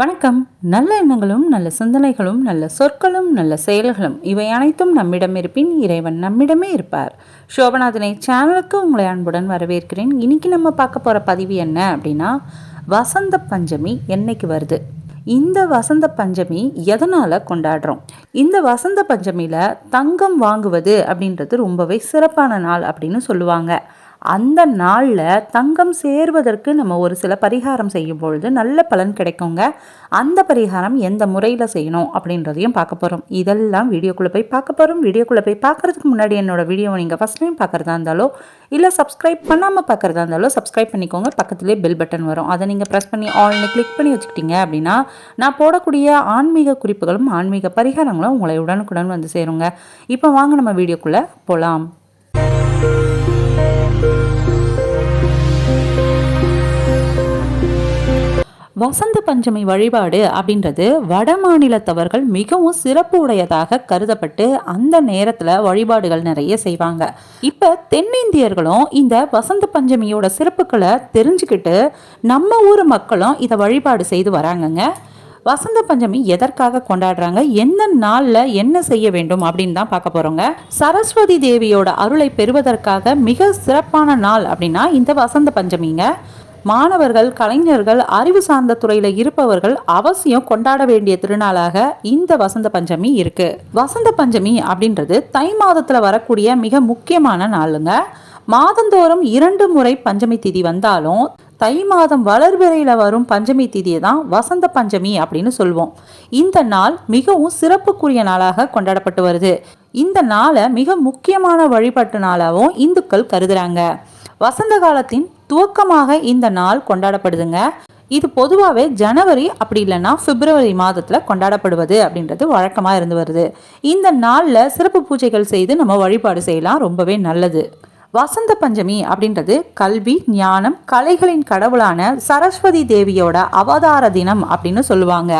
வணக்கம். நல்ல எண்ணங்களும் நல்ல சிந்தனைகளும் நல்ல சொற்களும் நல்ல செயல்களும் இவை அனைத்தும் நம்மிடம் இருப்பின் இறைவன் நம்மிடமே இருப்பார். சோபநாதனை சேனலுக்கு உங்களை அன்புடன் வரவேற்கிறேன். இன்னைக்கு நம்ம பார்க்க போகிற பதிவு என்ன அப்படின்னா வசந்த பஞ்சமி என்னைக்கு வருது? இந்த வசந்த பஞ்சமி எதனால் கொண்டாடுறோம்? இந்த வசந்த பஞ்சமியில் தங்கம் வாங்குவது அப்படின்றது ரொம்பவே சிறப்பான நாள் அப்படின்னு சொல்லுவாங்க. அந்த நாளில் தங்கம் சேர்வதற்கு நம்ம ஒரு சில பரிகாரம் செய்யும் பொழுது நல்ல பலன் கிடைக்குங்க. அந்த பரிகாரம் எந்த முறையில் செய்யணும் அப்படின்றதையும் பார்க்க போகிறோம் இதெல்லாம் வீடியோக்குள்ளே போய் பார்க்க போகிறோம் வீடியோக்குள்ளே போய் பார்க்குறதுக்கு முன்னாடி என்னோட வீடியோவை நீங்கள் ஃபஸ்ட் டைம் பார்க்குறதா இருந்தாலோ இல்லை சப்ஸ்கிரைப் பண்ணாமல் பார்க்குறதா இருந்தாலோ சப்ஸ்கிரைப் பண்ணிக்கோங்க. பக்கத்துலேயே பெல் பட்டன் வரும். அதை நீங்கள் ப்ரெஸ் பண்ணி ஆல்னு கிளிக் பண்ணி வச்சுக்கிட்டீங்க அப்படின்னா நான் போடக்கூடிய ஆன்மீக குறிப்புகளும் ஆன்மீக பரிகாரங்களும் உங்களை உடனுக்குடன் வந்து சேருங்க. இப்போ வாங்க நம்ம வீடியோக்குள்ளே போகலாம் வசந்த பஞ்சமி வழிபாடு அப்படின்றது வட மாநிலத்தவர்கள் மிகவும் சிறப்பு உடையதாக கருதப்பட்டு அந்த நேரத்தில் வழிபாடுகள் நிறைய செய்வாங்க. இப்போ தென்னிந்தியர்களும் இந்த வசந்த பஞ்சமியோட சிறப்புகளை தெரிஞ்சுக்கிட்டு நம்ம ஊர் மக்களும் இதை வழிபாடு செய்து வராங்கங்க. வசந்த பஞ்சமி எதற்காக கொண்டாடுறாங்க? எந்த நாளில் என்ன செய்ய வேண்டும் அப்படின்னு தான் பார்க்க போகிறோங்க சரஸ்வதி தேவியோட அருளை பெறுவதற்காக மிக சிறப்பான நாள் அப்படின்னா இந்த வசந்த பஞ்சமிங்க. மாணவர்கள் கலைஞர்கள் அறிவு சார்ந்த துறையில் இருப்பவர்கள் அவசியம் கொண்டாட வேண்டிய திருநாளாக இந்த வசந்த பஞ்சமி இருக்கு. வசந்த பஞ்சமி அப்படின்றது தை மாதத்தில் வரக்கூடிய மிக முக்கியமான நாளுங்க. மாதந்தோறும் இரண்டு முறை பஞ்சமி திதி வந்தாலும் தை மாதம் வளர்பிறையில் வரும் பஞ்சமி திதியை தான் வசந்த பஞ்சமி அப்படின்னு சொல்லுவோம் இந்த நாள் மிகவும் சிறப்புக்குரிய நாளாக கொண்டாடப்பட்டு வருது. இந்த நாளை மிக முக்கியமான வழிபாட்டு நாளாகவும் இந்துக்கள் கருதுறாங்க. வசந்த காலத்தின் துவக்கமாக இந்த நாள் கொண்டாடப்படுதுங்க. இது பொதுவாகவே ஜனவரி அப்படி இல்லைன்னா பிப்ரவரி மாதத்தில் கொண்டாடப்படுவது அப்படின்றது வழக்கமாக இருந்து வருது. இந்த நாளில் சிறப்பு பூஜைகள் செய்து நம்ம வழிபாடு செய்யலாம் ரொம்பவே நல்லது. வசந்த பஞ்சமி அப்படின்றது கல்வி ஞானம் கலைகளின் கடவுளான சரஸ்வதி தேவியோட அவதார தினம் அப்படின்னு சொல்லுவாங்க.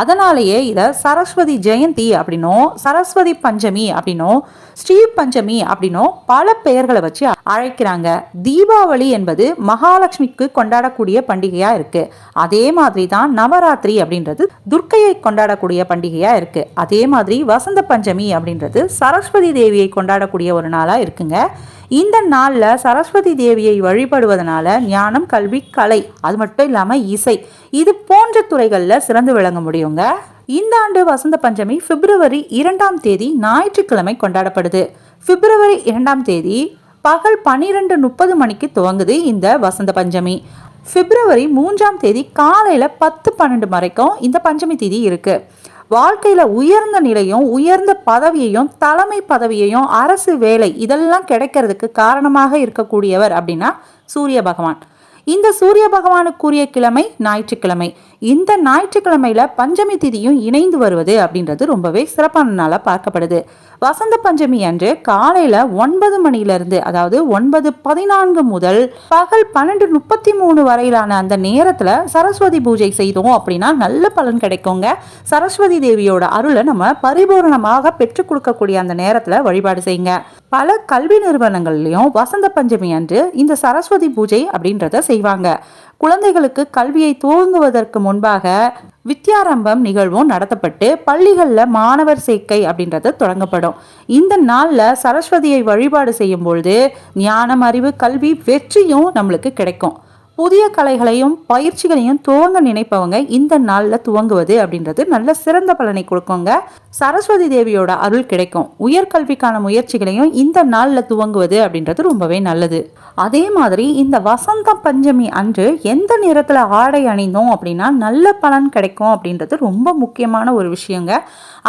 அதனாலேயே இதை சரஸ்வதி ஜெயந்தி அப்படின்னும் சரஸ்வதி பஞ்சமி அப்படின்னும் ஸ்ரீ பஞ்சமி அப்படின்னும் பல பெயர்களை வச்சு அழைக்கிறாங்க. தீபாவளி என்பது மகாலட்சுமிக்கு கொண்டாடக்கூடிய பண்டிகையா இருக்கு. அதே மாதிரி தான் நவராத்திரி அப்படின்றது துர்க்கையை கொண்டாடக்கூடிய பண்டிகையா இருக்கு. அதே மாதிரி வசந்த பஞ்சமி அப்படின்றது சரஸ்வதி தேவியை கொண்டாடக்கூடிய ஒரு நாளா இருக்குங்க. இந்த நாளில் சரஸ்வதி தேவியை வழிபடுவதனால ஞானம் கல்வி கலை அது மட்டும் இல்லாமல் இசை இது போன்ற துறைகளில் சிறந்து விளங்க முடியுங்க. இந்த ஆண்டு வசந்த பஞ்சமி பிப்ரவரி இரண்டாம் தேதி ஞாயிற்றுக்கிழமை கொண்டாடப்படுது. பிப்ரவரி இரண்டாம் தேதி பகல் பன்னிரெண்டு முப்பது மணிக்கு துவங்குது இந்த வசந்த பஞ்சமி. பிப்ரவரி மூன்றாம் தேதி காலையில் பத்து பன்னெண்டு வரைக்கும் இந்த பஞ்சமி தேதி இருக்குது வாழ்க்கையில் உயர்ந்த நிலையும் உயர்ந்த பதவியையும் தலைமை பதவியையும் அரசு வேலை இதெல்லாம் கிடைக்கிறதுக்கு காரணமாக இருக்கக்கூடியவர் அப்படின்னா சூரிய பகவான். இந்த சூரிய பகவானுக்குரிய கிழமை ஞாயிற்றுக்கிழமை. இந்த ஞாயிற்றுக்கிழமையில பஞ்சமி திதியும் இணைந்து வருவது அப்படின்றது ரொம்பவே சிறப்பான நாளாக பார்க்கப்படுது. வசந்த பஞ்சமி அன்று காலையில ஒன்பது மணியிலிருந்து அதாவது ஒன்பது பதினான்கு முதல் பகல் பன்னெண்டு முப்பத்தி மூணு வரையிலான அந்த நேரத்துல சரஸ்வதி பூஜை செய்தோம் அப்படின்னா நல்ல பலன் கிடைக்குங்க. சரஸ்வதி தேவியோட அருளை நம்ம பரிபூர்ணமாக பெற்றுக் கொடுக்கக்கூடிய அந்த நேரத்துல வழிபாடு செய்யுங்க. பல கல்வி நிறுவனங்கள்லயும் வசந்த பஞ்சமி அன்று இந்த சரஸ்வதி பூஜை அப்படின்றத செய்வாங்க. குழந்தைகளுக்கு கல்வியை துவங்குவதற்கு முன்பாக வித்யாரம்பம் நிகழ்வும் நடத்தப்பட்டு பள்ளிகளில் மாணவர் சேர்க்கை அப்படின்றது தொடங்கப்படும். இந்த நாளில் சரஸ்வதியை வழிபாடு செய்யும் பொழுது ஞானம் அறிவு கல்வி வெற்றியும் நம்மளுக்கு கிடைக்கும். புதிய கலைகளையும் பயிற்சிகளையும் துவங்க நினைப்பவங்க இந்த நாளில் துவங்குவது அப்படின்றது நல்ல சிறந்த பலனை கொடுக்குங்க. சரஸ்வதி தேவியோட அருள் கிடைக்கும். உயர்கல்விக்கான முயற்சிகளையும் இந்த நாளில் துவங்குவது அப்படின்றது ரொம்பவே நல்லது. அதே மாதிரி இந்த வசந்த பஞ்சமி அன்று எந்த நேரத்தில் ஆடை அணிந்தோம் அப்படின்னா நல்ல பலன் கிடைக்கும் அப்படின்றது ரொம்ப முக்கியமான ஒரு விஷயங்க.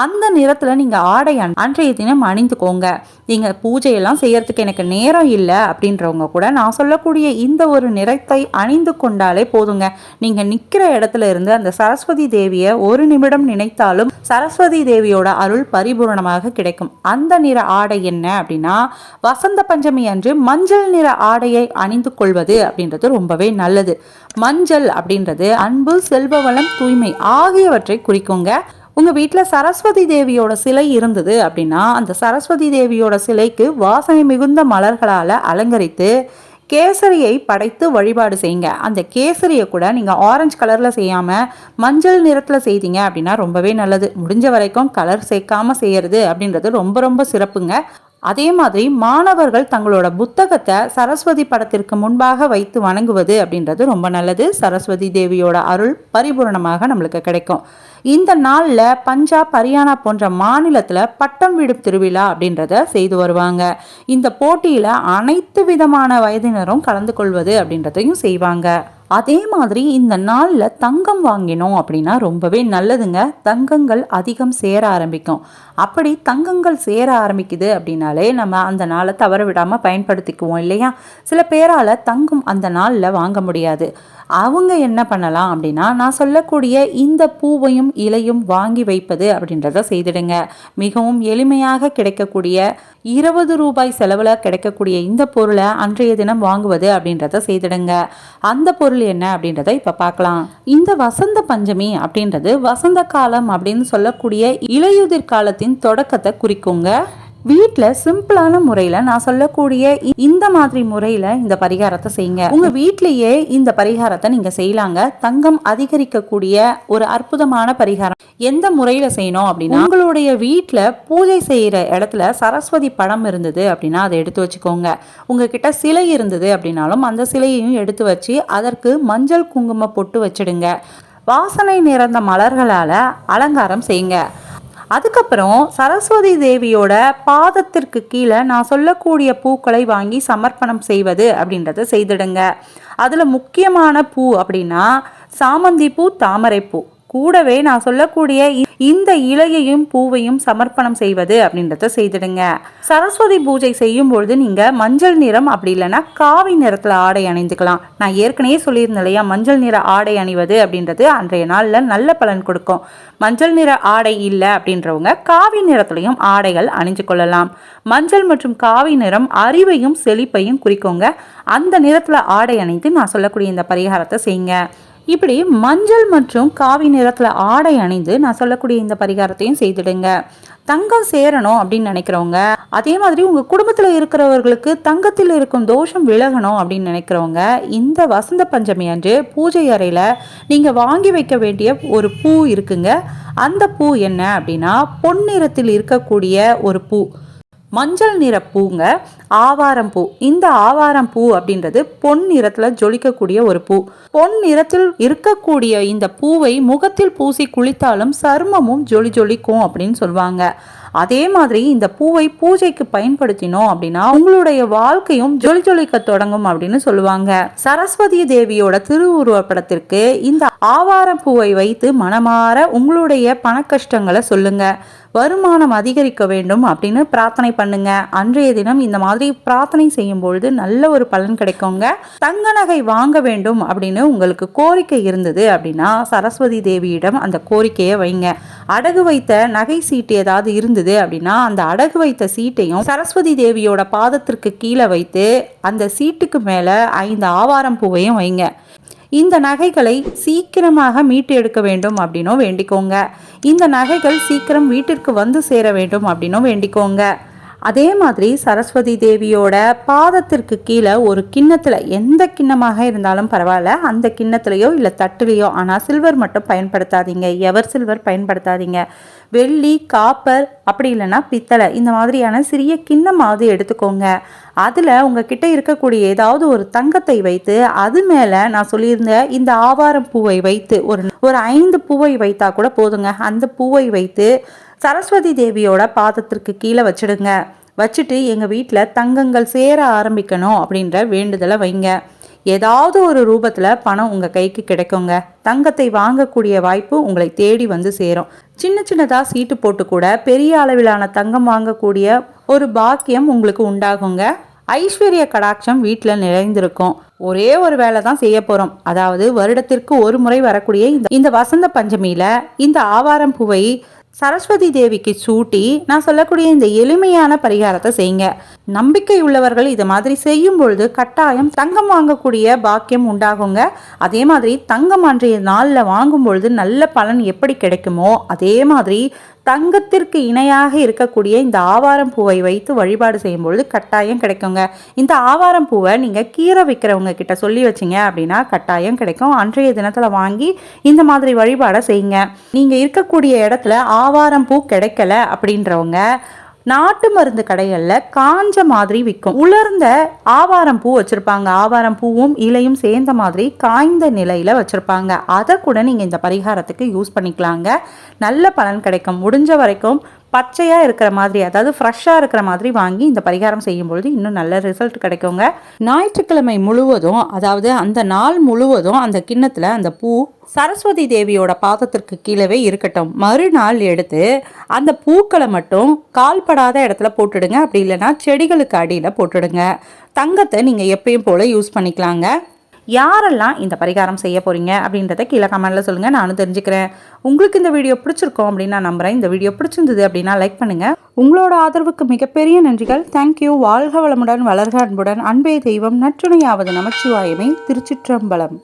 அந்த நிறத்தில் நீங்கள் ஆடை அன்றைய தினம் அணிந்துக்கோங்க. நீங்கள் பூஜையெல்லாம் செய்யறதுக்கு எனக்கு நேரம் இல்லை அப்படின்றவங்க கூட நான் சொல்லக்கூடிய இந்த ஒரு நிறத்தை அணிந்து கொண்டாலே போதுங்க. நீங்கள் நிற்கிற இடத்துல இருந்து அந்த சரஸ்வதி தேவியை ஒரு நிமிடம் நினைத்தாலும் சரஸ்வதி தேவியோட அருள் பரிபூரணமாக கிடைக்கும். அந்த நிற ஆடை என்ன அப்படின்னா வசந்த பஞ்சமி அன்று மஞ்சள் நிற ஆடையை அணிந்து கொள்வது அப்படின்றது ரொம்பவே நல்லது. மஞ்சள் அப்படின்றது அன்பு செல்வ வளம் தூய்மை ஆகியவற்றை குறிக்குங்க. உங்கள் வீட்டில் சரஸ்வதி தேவியோட சிலை இருந்தது அப்படின்னா அந்த சரஸ்வதி தேவியோட சிலைக்கு வாசனை மிகுந்த மலர்களால் அலங்கரித்து கேசரியை படைத்து வழிபாடு செய்யுங்க. அந்த கேசரியை கூட நீங்கள் ஆரஞ்சு கலரில் செய்யாமல் மஞ்சள் நிறத்தில் செய்தீங்க அப்படின்னா ரொம்பவே நல்லது. முடிஞ்ச வரைக்கும் கலர் சேர்க்காம செய்யறது அப்படின்றது ரொம்ப ரொம்ப சிறப்புங்க. அதே மாதிரி மாணவர்கள் தங்களோட புத்தகத்தை சரஸ்வதி படத்திற்கு முன்பாக வைத்து வணங்குவது அப்படின்றது ரொம்ப நல்லது. சரஸ்வதி தேவியோட அருள் பரிபூரணமாக நம்மளுக்கு கிடைக்கும். இந்த நாளில் பஞ்சாப் ஹரியானா போன்ற மாநிலத்தில் பட்டம் விடும் திருவிழா அப்படின்றத செய்து வருவாங்க. இந்த போட்டியில் அனைத்து விதமான வயதினரும் கலந்து கொள்வது அப்படின்றதையும் செய்வாங்க. அதே மாதிரி இந்த நாளில் தங்கம் வாங்கினோம் அப்படின்னா ரொம்பவே நல்லதுங்க. தங்கங்கள் அதிகம் சேர ஆரம்பிக்கும். அப்படி தங்கங்கள் சேர ஆரம்பிக்குது அப்படின்னாலே நம்ம அந்த நாளை தவற விடாமல் பயன்படுத்திக்குவோம் இல்லையா? சில பேரால் தங்கம் அந்த நாளில் வாங்க முடியாது. அவங்க என்ன பண்ணலாம் அப்படின்னா நான் சொல்லக்கூடிய இந்த பூவையும் இலையும் வாங்கி வைப்பது அப்படின்றத செய்திடுங்க. மிகவும் எளிமையாக கிடைக்கக்கூடிய இருபது ரூபாய் செலவில் கிடைக்கக்கூடிய இந்த பொருளை அன்றைய தினம் வாங்குவது அப்படின்றத செய்திடுங்க. அந்த பொருள் என்ன அப்படின்றத இப்போ பார்க்கலாம். இந்த வசந்த பஞ்சமி அப்படின்றது வசந்த காலம் அப்படின்னு சொல்லக்கூடிய இலையுதிர் காலத்தின் தொடக்கத்தை குறிக்குங்க. வீட்டில் சிம்பிளான முறையில் நான் சொல்லக்கூடிய இ- இந்த மாதிரி முறையில் இந்த பரிகாரத்தை செய்யுங்க. உங்கள் வீட்டிலேயே இந்த பரிகாரத்தை நீங்கள் செய்யலாங்க. தங்கம் அதிகரிக்கக்கூடிய ஒரு அற்புதமான பரிகாரம். எந்த முறையில் செய்யணும் அப்படின்னா உங்களுடைய வீட்டில் பூஜை செய்கிற இடத்துல சரஸ்வதி படம் இருந்தது அப்படின்னா அதை எடுத்து வச்சுக்கோங்க. உங்ககிட்ட சிலை இருந்தது அப்படின்னாலும் அந்த சிலையையும் எடுத்து வச்சு அதற்கு மஞ்சள் குங்கும பொட்டு வச்சிடுங்க. வாசனை நிறந்த மலர்களால் அலங்காரம் செய்யுங்க. அதுக்கப்புறம் சரஸ்வதி தேவியோட பாதத்திற்கு கீழே நான் சொல்லக்கூடிய பூக்களை வாங்கி சமர்ப்பணம் செய்வது அப்படின்றத செய்திடுங்க. அதில் முக்கியமான பூ அப்படின்னா சாமந்தி பூ தாமரைப்பூ. கூடவே நான் சொல்லக்கூடிய இ- இந்த இலையையும் பூவையும் சமர்ப்பணம் செய்வது அப்படின்றத செய்திடுங்க. சரஸ்வதி பூஜை செய்யும் பொழுது நீங்க மஞ்சள் நிறம் அப்படி இல்லைன்னா காவி நிறத்துல ஆடை அணிந்துக்கலாம். நான் ஏற்கனவே சொல்லியிருந்தேன் இல்லையா மஞ்சள் நிற ஆடை அணிவது அப்படின்றது அன்றைய நாள்ல நல்ல பலன் கொடுக்கும். மஞ்சள் நிற ஆடை இல்லை அப்படின்றவங்க காவி நிறத்துலையும் ஆடைகள் அணிஞ்சு கொள்ளலாம். மஞ்சள் மற்றும் காவி நிறம் அறிவையும் செழிப்பையும் குறிக்கோங்க. அந்த நிறத்துல ஆடை அணிந்து நான் சொல்லக்கூடிய இந்த பரிகாரத்தை செய்யுங்க. இப்படி மஞ்சள் மற்றும் காவி நிறத்தில் ஆடை அணிந்து நான் சொல்லக்கூடிய இந்த பரிகாரத்தையும் செய்திடுங்க. தங்கம் சேரணும் அப்படின்னு நினைக்கிறவங்க அதே மாதிரி உங்கள் குடும்பத்தில் இருக்கிறவர்களுக்கு தங்கத்தில் இருக்கும் தோஷம் விலகணும் அப்படின்னு நினைக்கிறவங்க இந்த வசந்த பஞ்சமி அன்று பூஜை அறையில் நீங்கள் வாங்கி வைக்க வேண்டிய ஒரு பூ இருக்குங்க. அந்த பூ என்ன அப்படின்னா பொன்னிறத்தில் இருக்கக்கூடிய ஒரு பூ. மஞ்சள் நிற பூங்க ஆவாரம் பூ. இந்த ஆவாரம் பூ அப்படின்றது பொன் நிறத்துல ஜொலிக்கக்கூடிய ஒரு பூ. பொன் நிறத்தில் இருக்கக்கூடிய இந்த பூவை முகத்தில் பூசி குளித்தாலும் சருமமும் ஜொலி ஜொலிக்கும் அப்படின்னு சொல்லுவாங்க அதே மாதிரி இந்த பூவை பூஜைக்கு பயன்படுத்தினோம் அப்படின்னா உங்களுடைய வாழ்க்கையும் ஜொலி ஜொலிக்க தொடங்கும் அப்படின்னு சொல்லுவாங்க. சரஸ்வதி தேவியோட திருவுருவப்படத்திற்கு இந்த ஆவாரம் பூவை வைத்து மனமாற உங்களுடைய பண கஷ்டங்களை சொல்லுங்க. வருமானம் அதிகரிக்க வேண்டும் அப்படின்னு பிரார்த்தனை பண்ணுங்க. அன்றைய தினம் இந்த மாதிரி பிரார்த்தனை செய்யும் பொழுது நல்ல ஒரு பலன் கிடைக்குங்க. தங்க நகை வாங்க வேண்டும் அப்படின்னு உங்களுக்கு கோரிக்கை இருந்தது அப்படின்னா சரஸ்வதி தேவியிடம் அந்த கோரிக்கையை வைங்க. அடகு வைத்த நகை சீட்டு ஏதாவது இருந்தது அப்படின்னா அந்த அடகு வைத்த சீட்டையும் சரஸ்வதி தேவியோட பாதத்திற்கு கீழே வைத்து அந்த சீட்டுக்கு மேலே ஐந்து ஆவாரம் பூவையும் வைங்க. இந்த நகைகளை சீக்கிரமாக மீட்டு எடுக்க வேண்டும் அப்படின்னும் வேண்டிக்கோங்க. இந்த நகைகள் சீக்கிரம் வீட்டிற்கு வந்து சேர வேண்டும் அப்படின்னும் வேண்டிக்கோங்க. அதே மாதிரி சரஸ்வதி தேவியோட பாதத்திற்கு கீழே ஒரு கிண்ணத்தில் எந்த கிண்ணமாக இருந்தாலும் பரவாயில்ல. அந்த கிண்ணத்துலையோ இல்லை தட்டுலையோ ஆனால் சில்வர் மட்டும் பயன்படுத்தாதீங்க. Ever silver பயன்படுத்தாதீங்க. வெள்ளி காப்பர் அப்படி இல்லைன்னா பித்தளை இந்த மாதிரியான சிறிய கிண்ணமாவது எடுத்துக்கோங்க. அதில் உங்ககிட்ட இருக்கக்கூடிய ஏதாவது ஒரு தங்கத்தை வைத்து அது மேலே நான் சொல்லியிருந்த இந்த ஆவாரம் பூவை வைத்து ஒரு ஒரு ஐந்து பூவை வைத்தா கூட போதுங்க. அந்த பூவை வைத்து சரஸ்வதி தேவியோட பாதத்திற்கு கீழே வச்சிடுங்க. வச்சுட்டு எங்கள் வீட்டில் தங்கங்கள் சேர ஆரம்பிக்கணும் அப்படின்ற வேண்டுதலை வைங்க. ஏதாவது ஒரு ரூபத்தில் பணம் உங்கள் கைக்கு கிடைக்குங்க. தங்கத்தை வாங்கக்கூடிய வாய்ப்பு உங்களை தேடி வந்து சேரும். சின்ன சின்னதாக சீட்டு போட்டு கூட பெரிய அளவிலான தங்கம் வாங்கக்கூடிய ஒரு பாக்கியம் உங்களுக்கு உண்டாகுங்க. ஐஸ்வர்ய கடாட்சம் வீட்டில் நிறைந்திருக்கும். ஒரே ஒரு வேலை தான் செய்ய போகிறோம் அதாவது வருடத்திற்கு ஒரு முறை வரக்கூடிய இந்த இந்த வசந்த பஞ்சமியில் இந்த ஆவாரம் பூவை சரஸ்வதி தேவிக்கு சூட்டி நான் சொல்லக்கூடிய இந்த எளிமையான பரிகாரத்தை செய்யுங்க. நம்பிக்கை உள்ளவர்கள் இது மாதிரி செய்யும் பொழுது கட்டாயம் தங்கம் வாங்கக்கூடிய பாக்கியம் உண்டாகுங்க. அதே மாதிரி தங்கம் அன்றைய நாளில் வாங்கும் பொழுது நல்ல பலன் எப்படி கிடைக்குமோ அதே மாதிரி தங்கத்திற்கு இணையாக இருக்கக்கூடிய இந்த ஆவாரம் பூவை வைத்து வழிபாடு செய்யும் பொழுது கட்டாயம் கிடைக்குங்க. இந்த ஆவாரம் பூவை நீங்கள் கீரை விற்கிறவங்க கிட்ட சொல்லி வச்சீங்க அப்படின்னா கட்டாயம் கிடைக்கும். அன்றைய தினத்தில் வாங்கி இந்த மாதிரி வழிபாடை செய்யுங்க. நீங்கள் இருக்கக்கூடிய இடத்துல ஆவாரம் பூ கிடைக்கல அப்படின்றவங்க நாட்டு மருந்து கடைகளில் காஞ்ச மாதிரி விற்கும் உலர்ந்த ஆவாரம் பூ வச்சுருப்பாங்க. ஆவாரம் பூவும் இலையும் சேர்ந்த மாதிரி காய்ந்த நிலையில் வச்சுருப்பாங்க. அதை கூட நீங்கள் இந்த பரிகாரத்துக்கு யூஸ் பண்ணிக்கலாங்க. நல்ல பலன் கிடைக்கும். முடிஞ்ச வரைக்கும் பச்சையாக இருக்கிற மாதிரி அதாவது ஃப்ரெஷ்ஷாக இருக்கிற மாதிரி வாங்கி இந்த பரிகாரம் செய்யும் பொழுது இன்னும் நல்ல ரிசல்ட் கிடைக்குங்க. ஞாயிற்றுக்கிழமை முழுவதும் அதாவது அந்த நாள் முழுவதும் அந்த கிண்ணத்தில் அந்த பூ சரஸ்வதி தேவியோட பாதத்திற்கு கீழவே இருக்கட்டும். மறுநாள் எடுத்து அந்த பூக்களை மட்டும் கால்படாத இடத்துல போட்டுடுங்க. அப்படி இல்லைன்னா செடிகளுக்கு அடியில் போட்டுடுங்க. தங்கத்தை நீங்கள் எப்பயும் போல் யூஸ் பண்ணிக்கலாங்க. யாரெல்லாம் இந்த பரிகாரம் செய்ய போகிறீங்க அப்படின்றத கீழே கமெண்ட்டில் சொல்லுங்கள் நானும் தெரிஞ்சுக்கிறேன். உங்களுக்கு இந்த வீடியோ பிடிச்சிருக்கோம் அப்படின்னு நான் நம்புகிறேன் இந்த வீடியோ பிடிச்சிருந்தது அப்படின்னா லைக் பண்ணுங்கள் உங்களோட ஆதரவுக்கு மிகப்பெரிய நன்றிகள். தேங்க்யூ வாழ்க வளமுடன் வளர்க அன்புடன். அன்பே தெய்வம். நற்றுணையாவது நமச்சிவாயமே. திருச்சிற்றம்பலம்.